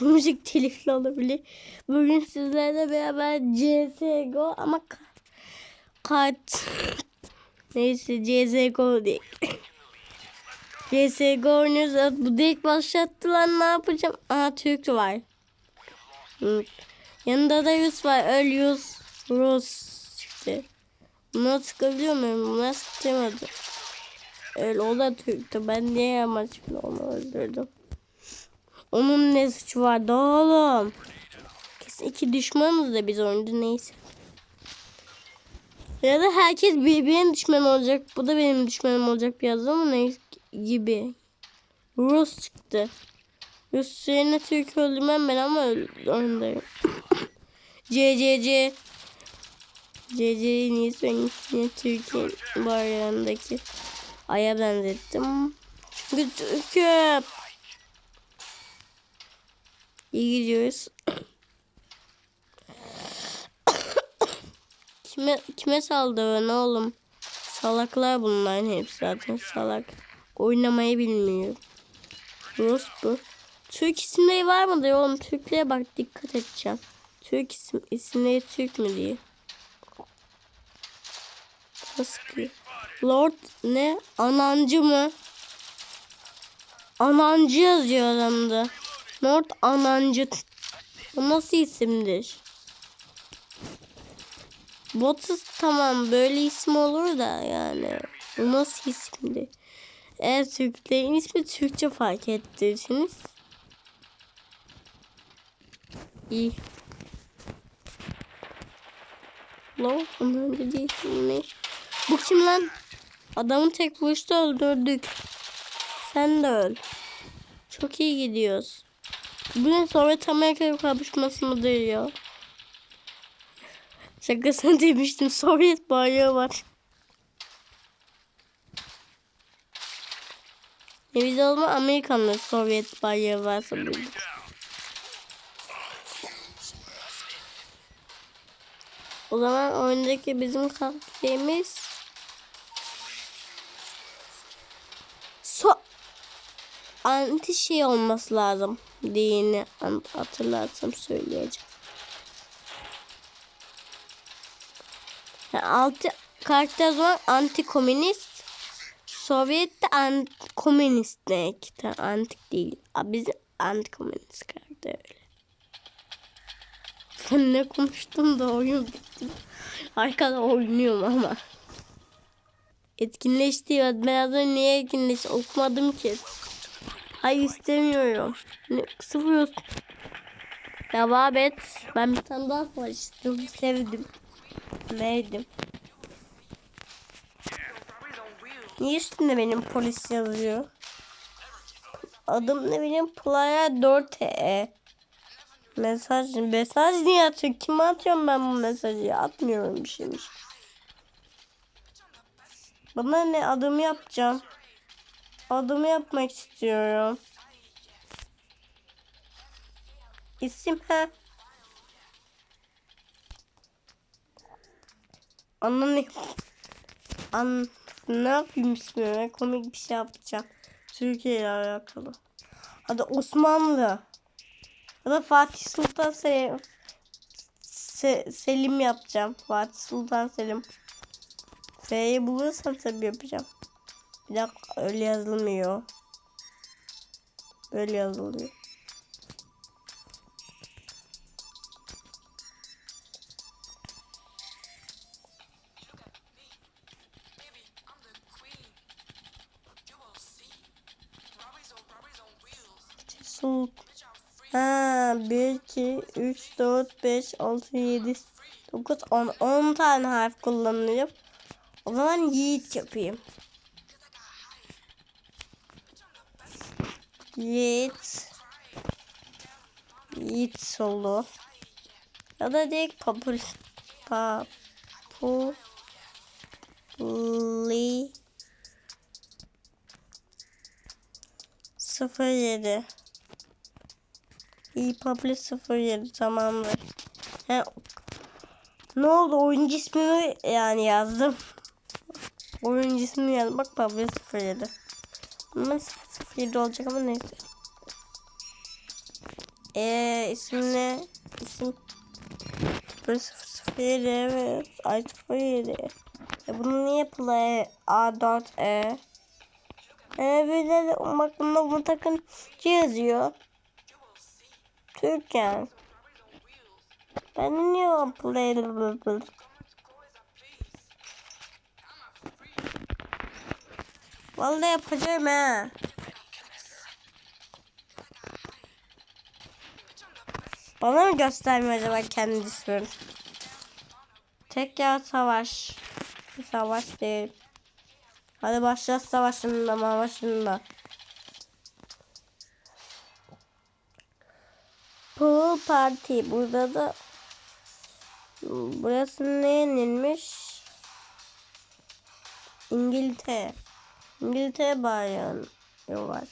müzik telifli olabilir. Bugün sizlerle beraber CSGO ama ka- kart neyse CSGO değil. CSGO oynuyoruz. Bu direkt başlattılar ne yapacağım? Aha Türk var. Yanında da Rus var. Öl Rus. Rus çıktı. Buna sıkabiliyor muyum? Buna sıkamadım. Öyle o da Türk'tü. Ben niye amaçlı onu öldürdüm? Onun ne suçu vardı oğlum? Kesin iki düşmanız da biz oyunda neyse. Ya da herkes birbirinin düşmanı olacak. Bu da benim düşmanım olacak biraz ama ne gibi. Rus çıktı. Rus yerine Türk öldürmem ben ama öl- öndeyim. C C C CC'nin ismini Türkiye bayrağındaki aya benzettim. Çünkü Türk'üm. İyi gidiyoruz. kime kime saldırın oğlum? Salaklar bunların hepsi zaten salak. Oynamayı bilmiyor. Rus bu. Türk isimleri var mıdır oğlum? Türklere bak dikkat edeceğim. Türk isim, isimleri Türk mü diye. Nasıl? Lord ne? Anancı mı? Anancı yazıyor adamda. Lord Anancı. Bu nasıl isimdir? Botsuz tamam böyle isim olur da yani. Bu nasıl isimdir? Eğer Türklerin ismi Türkçe fark ettirseniz. İyi. Lord Anancı değil ne? Bu kim lan? Adamı tek vuruşta öldürdük. Sen de öl. Çok iyi gidiyoruz. Bu ne Sovyet Amerika kapışması mıdır ya? Şakasını demiştim. Sovyet bayrağı var. Ne biz olma Amerikan'da Sovyet bayrağı varsa bu. O zaman oyundaki bizim karakterimiz anti şey olması lazım diyeni hatırlarsam söyleyeceğim. Yani altı o zaman anti komünist Sovyet de anti komünist demek. Tamam, antik değil. Bizim anti komünist karakter öyle. Ben ne konuştum da oyun bitti. Arkada oynuyorum ama. Etkinleşti. Ben az önce niye etkinleşti? Okumadım ki. Hayır istemiyorum. Sıfır. Devam et. Ben bir tane daha var. Sevdim. Neydim? Niye üstünde benim polis yazıyor? Adım ne benim? Playa 4E. Mesaj, mesaj niye atıyor? Kime atıyorum ben bu mesajı? Atmıyorum bir şeymiş. Bana ne adımı yapacağım. Adımı yapmak istiyorum. İsim ha. Anla ne? An ne yapayım ismime? Komik bir şey yapacağım. Türkiye ile alakalı. Hadi Osmanlı. Ya Fatih Sultan Selim. Se Selim yapacağım. Fatih Sultan Selim. F'yi bulursam tabii yapacağım. Bir dakika öyle yazılmıyor. Böyle yazılıyor. Sul. Ha 1, 2, 3, 4, 5, 6, 7, 9, 10. 10 tane harf kullanacağım. O zaman Yiğit yapayım. Yiğit. Yiğit solu. Ya da direkt papul. Papuli. 07. İyi Papli 07 tamamdır. He, ne oldu oyuncu ismini yani yazdım. Oyuncu ismini yazdım. Bak Papli 07. Ama 07 olacak ama neyse. Eee isim ne? İsim 007 evet. Ay 07. E bunu niye play A4E? E bir de bak bunda bu takınca yazıyor. Türkan. Ben niye play Vallahi yapacağım ha. Bana mı göstermiyor acaba kendi ismini? Tekrar savaş. Savaş değil. Hadi başla savaşında mavaşında. Pool Party. Burada da burası ne yenilmiş? İngiltere. İngiltere bayrağı var.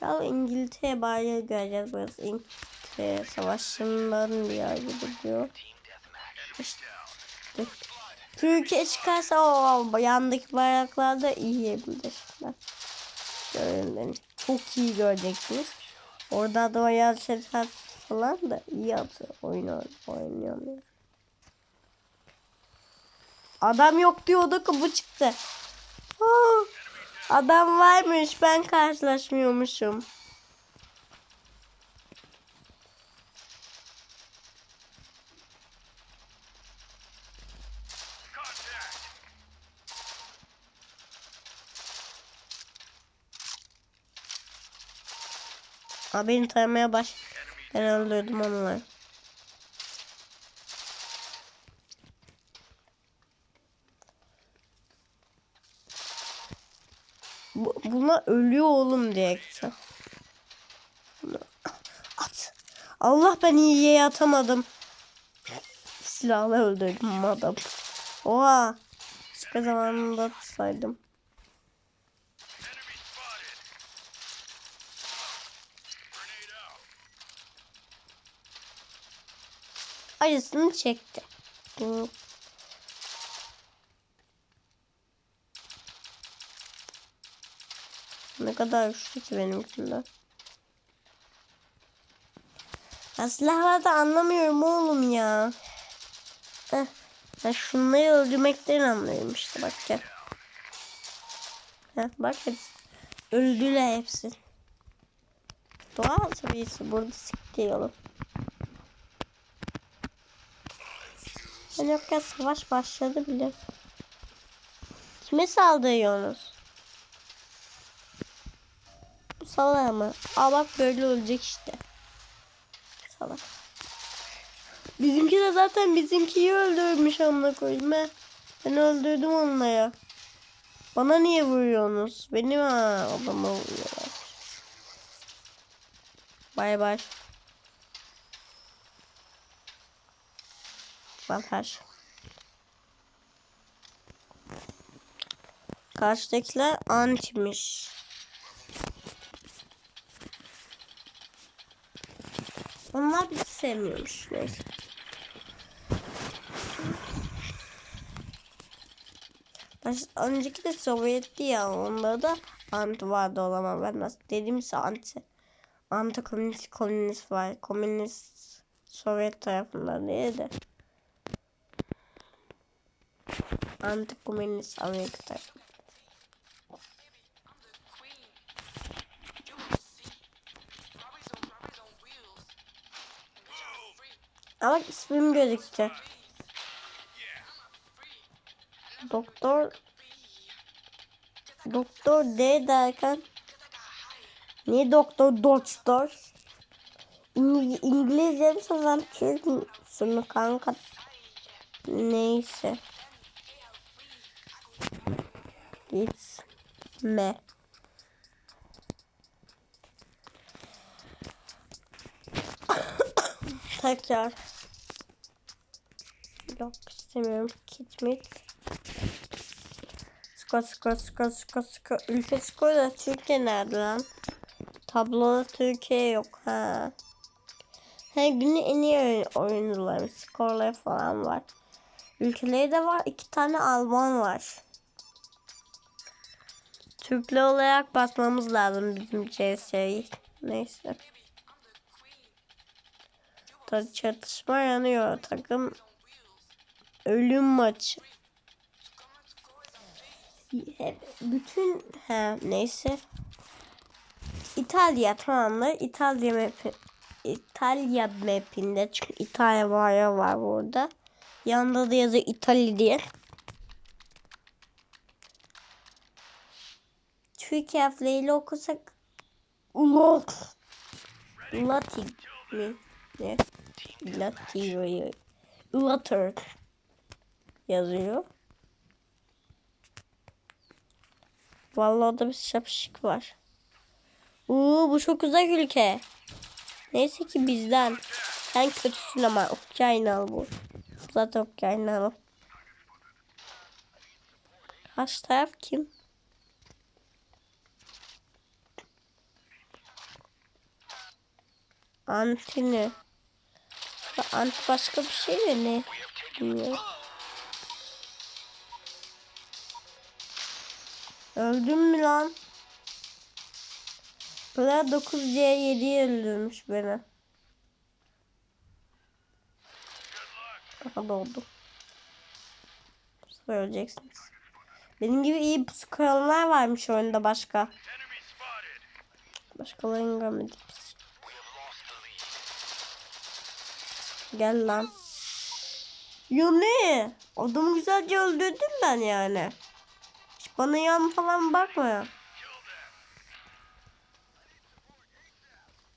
Daha İngiltere bayrağı göreceğiz burası. İngiltere savaşlarından bir yer gibi diyor. İşte. Türkiye çıkarsa o yandaki bayraklarda iyi yiyebilirler. Görün. Çok iyi göreceksiniz. Orada da o yarışlar falan da iyi atıyor. Oyunu oynuyor. Adam yok diyordu ki bu çıktı. Adam varmış ben karşılaşmıyormuşum. Aa, beni taramaya baş. Ben öldürdüm onları. Bu, buna ölüyor oğlum diyeceksin. At. Allah ben iyiye atamadım. Silahla öldürdüm adam. Oha. Başka zamanında tutsaydım. Acısını çekti. Ne kadar güçlü ki benimkinde. Ya silahlarda anlamıyorum oğlum ya. Heh. Ben şunları öldürmekten anlıyorum işte bak gel. Heh, bak hepsi. Öldüler hepsi. Doğal seviyesi burada siktiyorum. Ben yokken savaş başladı bile. Kime saldırıyorsunuz? Bu salak mı? Aa bak böyle olacak işte. Salak. Bizimki de zaten bizimkiyi öldürmüş amına koyayım he. Ben öldürdüm onunla Bana niye vuruyorsunuz? Benim ha adama vuruyorlar. Bay bay. Batar. Karşıdakiler antimiş. Onlar bizi sevmiyormuş. Neyse. Önceki de Sovyetti ya. Onda da anti vardı o zaman. Ben nasıl dediğimse anti. Anti komünist komünist var. Komünist Sovyet tarafından değil de. Anti komünist Amerika tarafından. Ama ismim gözüktü. Doktor Doktor D derken Niye doktor doktor? İng İngilizce mi sen Türk müsün kanka? Neyse. Gitme. Tekrar. Yok istemiyorum. Gitmek. Skor skor skor skor skor. Ülke skoru da Türkiye nerede lan? Tabloda Türkiye yok ha. Her günü en iyi oyuncular, skorları falan var. Ülkeleri de var. iki tane Alman var. Türkler olarak basmamız lazım bizim CS'yi. Neyse. Ta- çatışma yanıyor. Takım ölüm maçı. Hep bütün ha neyse. İtalya tamamdır. İtalya mapi İtalya mapinde çünkü İtalya var var burada. Yanında da yazıyor İtalya diye. Türk harfleriyle okusak Lot Latin? Ne? Latin Later yazıyor. Vallahi orada bir şapşık var. Uuu bu çok uzak ülke. Neyse ki bizden. Sen kötüsün ama Ukraynalı bu. Zaten Ukraynalı. Karşı taraf kim? Antini. Anti başka bir şey mi ne? Öldüm mü lan? Bana 9C7'yi öldürmüş beni. Aha doğdum. Söyleyeceksiniz. Benim gibi iyi pusu kralılar varmış oyunda başka. Başkalarını görmedik biz. Gel lan. Ya ne? Adamı güzelce öldürdüm ben yani. Hiç bana yan falan bakma.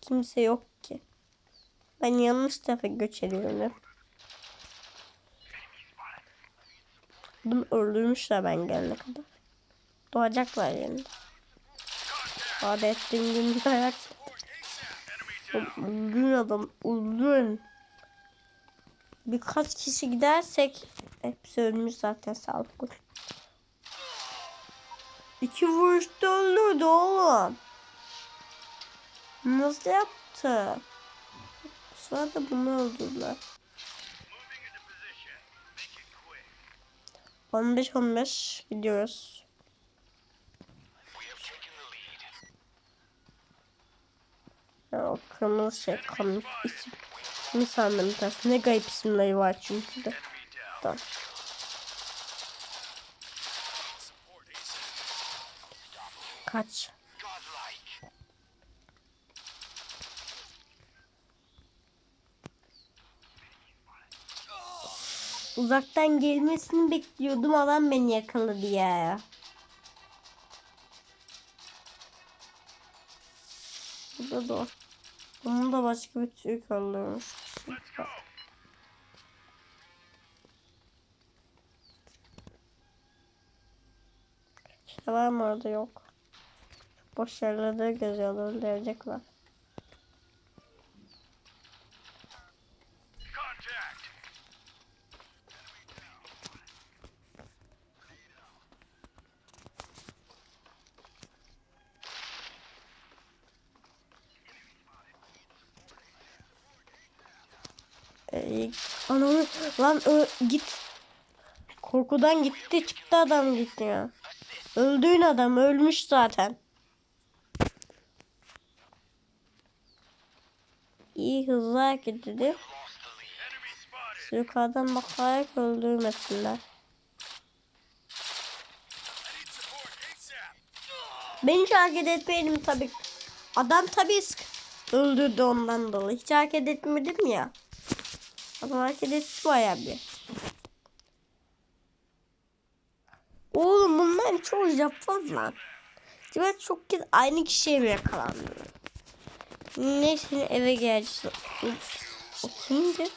Kimse yok ki. Ben yanlış tarafa göç ediyorum. Bunu öldürmüşler ben gelene kadar. Doğacaklar yani. Vade ettiğim gün dayak. Öldürün adam. Öldürün. Birkaç kişi gidersek hepsi ölmüş zaten sağlık olsun. İki vuruşta öldürdü oğlum. Nasıl yaptı? Sonra da bunu öldürdüler. 15-15 gidiyoruz. Ya, o kırmızı şey komik. Ne sandım biraz. Ne garip isimleri var çünkü de. Tamam. Kaç. Uzaktan gelmesini bekliyordum adam beni yakaladı ya. Burada da o. Bunu da başka bir Türk öldürmüş. İşte var orada yok. Boş yerlerde geziyorlar öldürecekler. Ananı lan ö, git. Korkudan gitti çıktı adam gitti ya. Öldüğün adam ölmüş zaten. İyi hızlı hareket edip yukarıdan bakarak öldürmesinler. Ben hiç hareket etmedim tabi. Adam tabi öldürdü ondan dolayı. Hiç hareket etmedim ya. Adam hareket bayağı bir. Oğlum bunların çoğu Japon lan. Ben çok kez aynı kişiye mi yakalandım? Neyse eve geleceğiz. O, kimdi?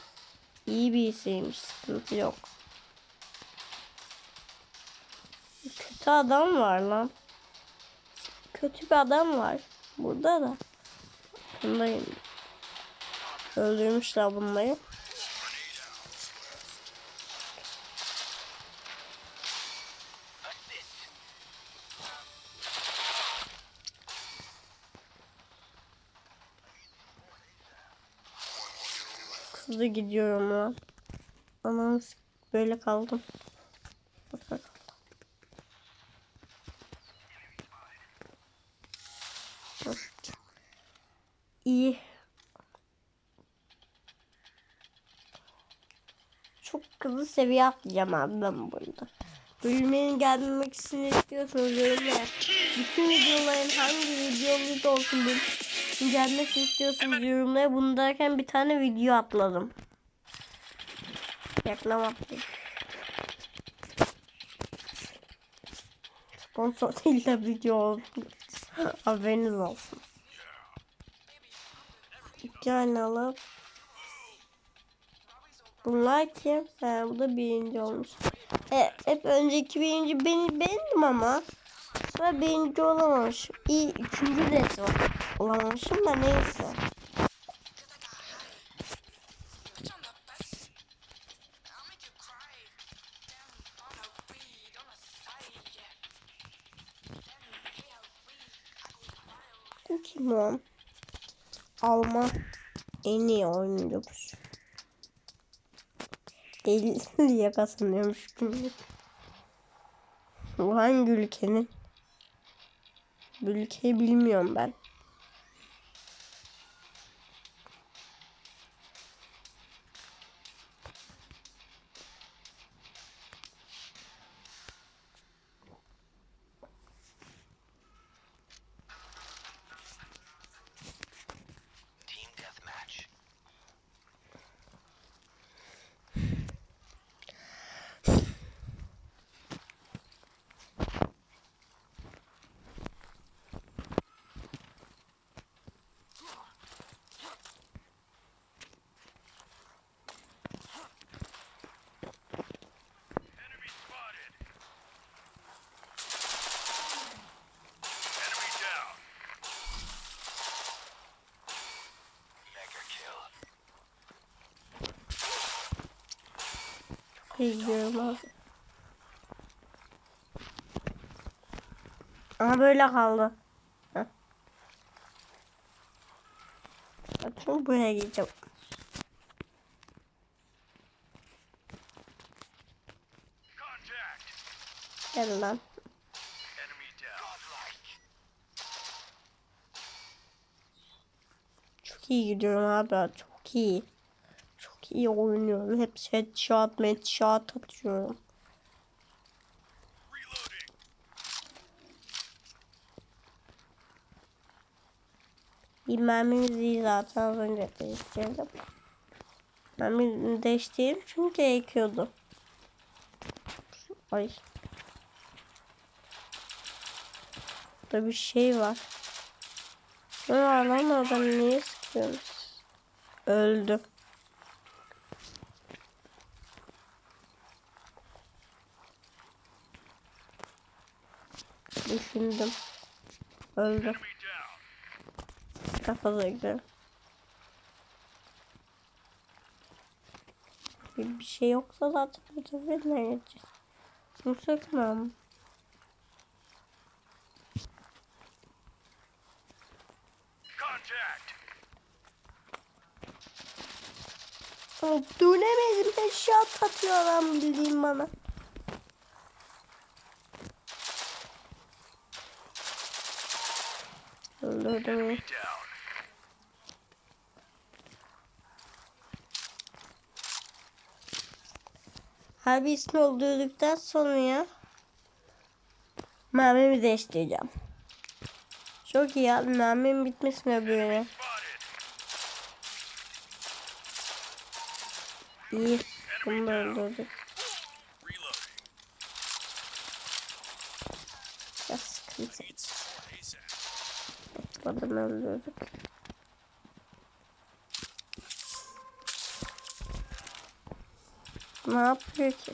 İyi bir isiymiş. Sıkıntı yok. Kötü adam var lan. Kötü bir adam var. Burada da. Bundayım. Öldürmüşler bunları. Hızlı gidiyorum lan. Anam böyle kaldım. Bak. İyi. hızlı seviye atlayacağım abi ben burada. Bölümlerin gelmemek için istiyorsanız yorumlara. Bütün videoların hangi videomuz olsun bir gelmesini istiyorsanız yorumlara. Bunu derken bir tane video atladım. Reklam atlayayım. Sponsor değil de video olsun. Haberiniz olsun. İki alıp Bunlar kim? Ha, bu da birinci olmuş. E, hep önceki birinci ben, bendim ama. Sonra birinci olamamış. İyi üçüncü de var. Olamamışım da neyse. O? Alman en iyi oyuncumuş. 50 diye kazanıyormuş günlük. Bu hangi ülkenin? Bu ülkeyi bilmiyorum ben. Bilmiyorum abi. Ama böyle kaldı. Heh. Bakın buraya gideceğim. Gel lan. Çok iyi gidiyorum abi. Çok iyi. Çok iyi oynuyorum. Hep headshot, headshot atıyorum. Reloading. Bilmemiz iyi zaten az önce değiştirdim. Ben bir çünkü gerekiyordu. Ay. Burada bir şey var. Ne var lan oradan niye sıkıyorsunuz? Öldü. Düşündüm. Öldü. Kafada güzel. Bir, bir şey yoksa zaten sefer ne geçeceğiz? Bunu sökmem. Dönemedim. Headshot atıyor adam bildiğim bana. Down. Her birisini öldürdükten sonra mermimi değiştireceğim. Çok iyi ya. Mermim bitmesin öbürüne. Spotted. İyi. Bunu öldürdük. Reloading. Biraz sıkıntı. Need support Adamı öldürdük. Ne yapıyor ki?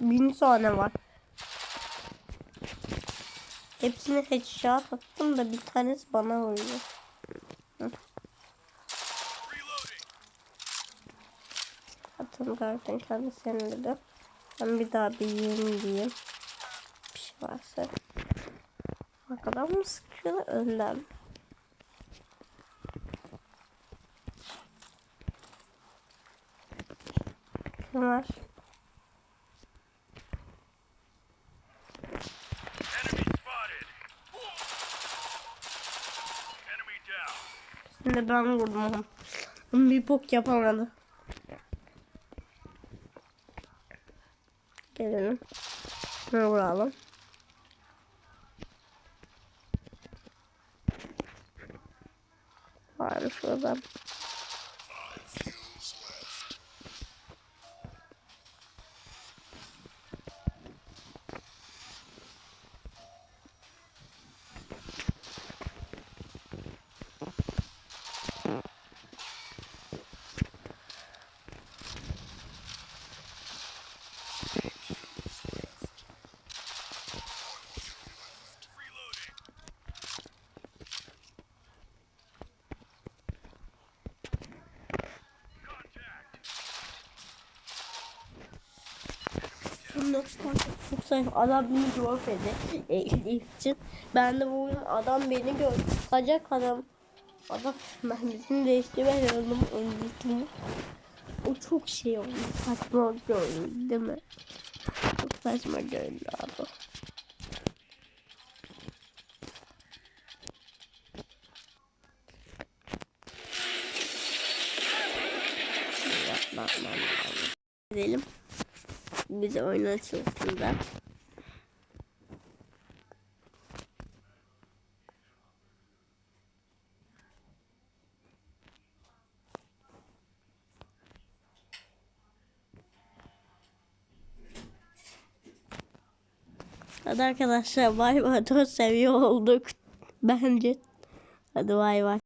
Bin tane var. Hepsini headshot attım da bir tanesi bana vuruyor. Bakın zaten kendisi yenildi. Ben bir daha bir yiyeyim diyeyim. Bir şey varsa. Arkadan mı sıkıyor? Önden. Kim var? Şimdi ben vurdum onu. Bir bok yapamadı. Gelelim. Şunu vuralım. Var şuradan. Bunun çok sayfa adam beni görmedi eğildiği için. Ben de bu adam beni gördü. Bacak adam. Adam mermisini değişti ben öldüm öldürdüm. O çok şey oldu. Saçma oldu değil mi? Çok saçma göründü abi. Yapmam lazım. Gidelim. Bize oyun açılsın da. Hadi arkadaşlar bay bay. Çok seviyor olduk. Bence. Hadi bay bay.